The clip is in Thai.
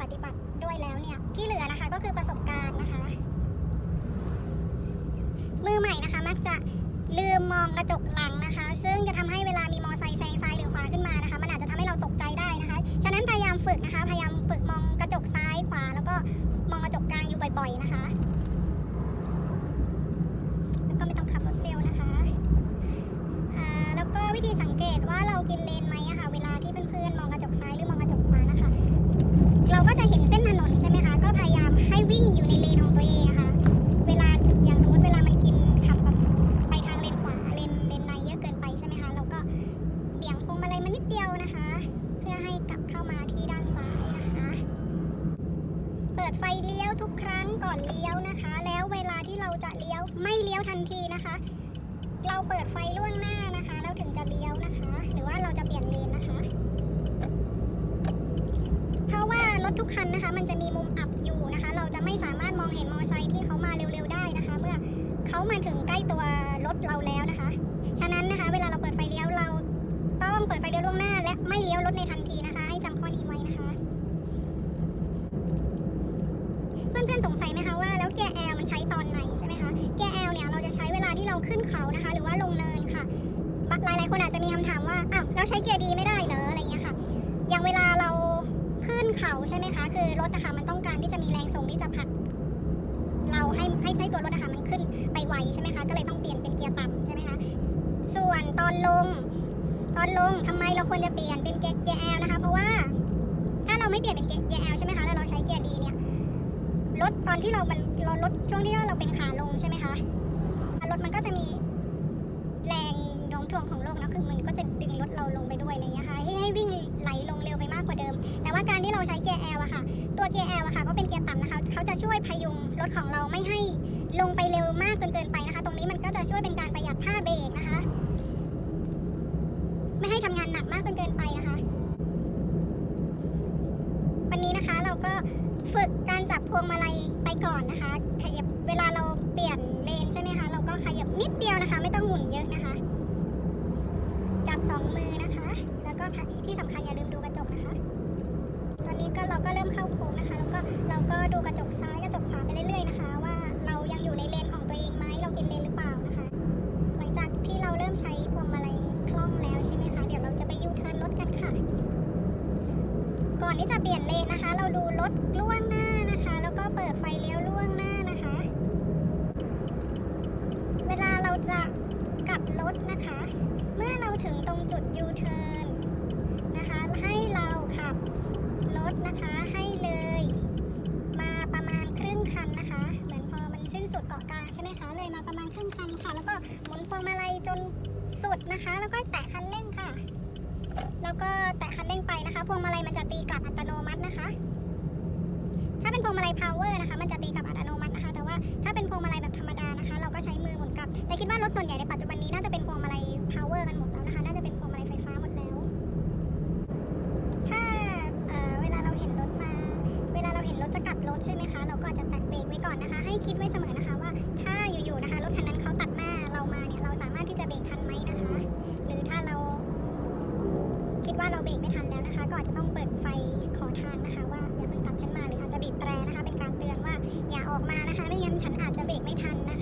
ปฏิบัติด้วยแล้วเนี่ย ที่เหลือนะคะก็คือประสบการณ์นะคะ มือใหม่นะคะ มักจะลืมมองกระจกหลังนะคะ ซึ่งจะทำให้เวลามีมอไซค์แซงซ้ายหรือขวาขึ้นมานะคะ มันอาจจะทำให้เราตกใจได้นะคะ ฉะนั้นพยายามฝึกนะคะ พยายามฝึกมองกระจกซ้ายขวา แล้วก็มองกระจกกลางอยู่บ่อย ๆ นะคะแล้วก็ไม่ต้องขับรถเร็วนะคะแล้วก็วิธีสังเกตว่าเรากินเลนไหมอะคะ่ะเวลาที่เพื่อนๆมองกระจกซ้ายหรือ ดไฟเลี้ยวทุกครั้งก่อนเลี้ยวนะคะ แล้วเวลาที่เราจะเลี้ยวไม่เลี้ยวทันทีนะคะ เราเปิดไฟล่วงหน้านะคะแล้วถึงจะเลี้ยวนะคะ หรือว่าเราจะเปลี่ยนเลนนะคะ เพราะว่ารถทุกคันนะคะ มันจะมีมุมอับอยู่นะคะ เราจะไม่สามารถมองเห็นมอเตอร์ไซค์ที่เขามาเร็วๆได้นะคะ เมื่อเขามาถึงใกล้ตัวรถเราแล้วนะคะ ฉะนั้นนะคะ เวลาเราเปิดไฟเลี้ยวเราต้องเปิดไฟเลี้ยวล่วงหน้า และไม่เลี้ยวรถในทันทีนะคะ ให้จำข้อนี้ไว้นะคะ เพื่อนๆสงสัยไหมคะว่าแล้วเกียร์แอลมันใช้ตอนไหนใช่ไหมคะเกียร์แอลเนี่ยเราจะใช้เวลาที่เราขึ้นเขานะคะ หรือว่าลงเนินค่ะหลายหลายๆคนอาจจะมีคำถามว่าอ้าวเราใช้เกียร์ดีไม่ได้เหรออะไรเงี้ยค่ะ อย่างเวลาเราขึ้นเขาใช่ไหมคะ คือรถนะคะมันต้องการที่จะมีแรงส่งที่จะผลักเราให้ให้ให้ตัวรถนะคะมันขึ้นไปไวใช่ไหมคะก็เลยต้องเปลี่ยนเป็นเกียร์ต่ำใช่ไหมคะส่วนตอนลง ตอนลงทำไมเราควรจะเปลี่ยนเป็นเกียร์แอลนะคะ เพราะว่าถ้าเราไม่เปลี่ยนเป็นเกียร์แอลใช่ไหมคะแล้วเราใช้เกียร์ดีเนี่ย ร ถตอนที่เรามันเรารถช่วงที่เราเป็นขาลงใช่ไหมคะรถมันก็จะมีแรงโน้มถ่วงของโลกนะคือมันก็จะดึงรถเราลงไปด้วยอะไรอย่างเงี้ยค่ะให้ให้วิ่งไหลลงเร็วไปมากกว่าเดิม แต่ว่าการที่เราใช้เกียร์ L อะค่ะ ตัวเกียร์ L อะค่ะก็เป็นเกียร์ต่ำนะคะเขาจะช่วยพยุงรถของเราไม่ให้ลงไปเร็วมากจนเกินไปนะคะ ตรงนี้มันก็จะช่วยเป็นการประหยัดท่าเบรกนะคะ ไม่ให้ทำงานหนักมากจนเกินไปนะคะ วันนี้นะคะเราก็ฝึกการจับ พวงมาลัยไปก่อนนะคะ ขยับเวลาเราเปลี่ยนเลนใช่ไหมคะ เราก็ขยับนิดเดียวนะคะ ไม่ต้องหมุนเยอะนะคะ จับสองมือนะคะ แล้วก็ที่สำคัญอย่าลืมดูกระจกนะคะ ตอนนี้ก็เราก็เริ่มเข้าโค้งนะคะ แล้วก็เราก็ดูกระจกซ้ายกระจกขวาไปเรื่อยๆนะคะ ว่าเรายังอยู่ในเลนของตัวเองไหมเรากินเลนหรือเปล่านะคะ หลังจากที่เราเริ่มใช้พวงมาลัยคล่องแล้วใช่ไหมคะ เดี๋ยวเราจะไปยูเทิร์นรถกันค่ะ ก่อนที่จะเปลี่ยนเลนนะคะ เราดูรถล่วงหน้านะคะ แล้วก็เปิดไฟเลี้ยวล่วงหน้านะคะ เวลาเราจะกลับรถ นะคะ เมื่อเราถึงตรงจุดยูเทิร์นนะคะ ให้เราขับรถนะคะให้เลย มาประมาณครึ่งคันนะคะ เหมือนพอมันสิ้นสุดเกาะกลางใช่ไหมคะ เลยมาประมาณครึ่งคันค่ะ แล้วก็หมุนพวงมาลัยจนสุดนะคะ แล้วก็แตะคันเร่งค่ะ แล้วก็แตะคันเร่งไปนะคะ พวงมาลัยมันจะตีกลับอัตโนมัตินะคะ ถ้าเป็นพวงมาลัย power นะคะ มันจะตีกลับอัตโน ถ้าเป็นพวงมาลัยแบบธรรมดานะคะ เราก็ใช้มือหมุนกลับ แต่คิดว่ารถส่วนใหญ่ในปัจจุบันนี้น่าจะเป็นพวงมาลัย power กันหมดแล้วนะคะ น่าจะเป็นพวงมาลัยไฟฟ้าหมดแล้ว ถ้าเเวลาเราเห็นรถมา เวลาเราเห็นรถจะกลับรถใช่ไหมคะ เราก็อาจจะแตะเบรกไว้ก่อนนะคะ ให้คิดไว้เสมอนะคะว่า ถ้าอยู่ๆนะคะรถคันนั้นเขาตัดหน้าเรามาเนี่ย เราสามารถที่จะเบรกทันไหมนะคะ หรือถ้าเราคิดว่าเราเบรกไม่ทันแล้วนะคะ ก็อาจจะต้องเปิดไฟขอทางนะคะ ว่าอย่าเพิ่งตัดฉันมาหรืออาจจะบีบแตรนะคะเป็น ออกมานะคะ ไม่งั้นฉันอาจจะเบรกไม่ทันนะ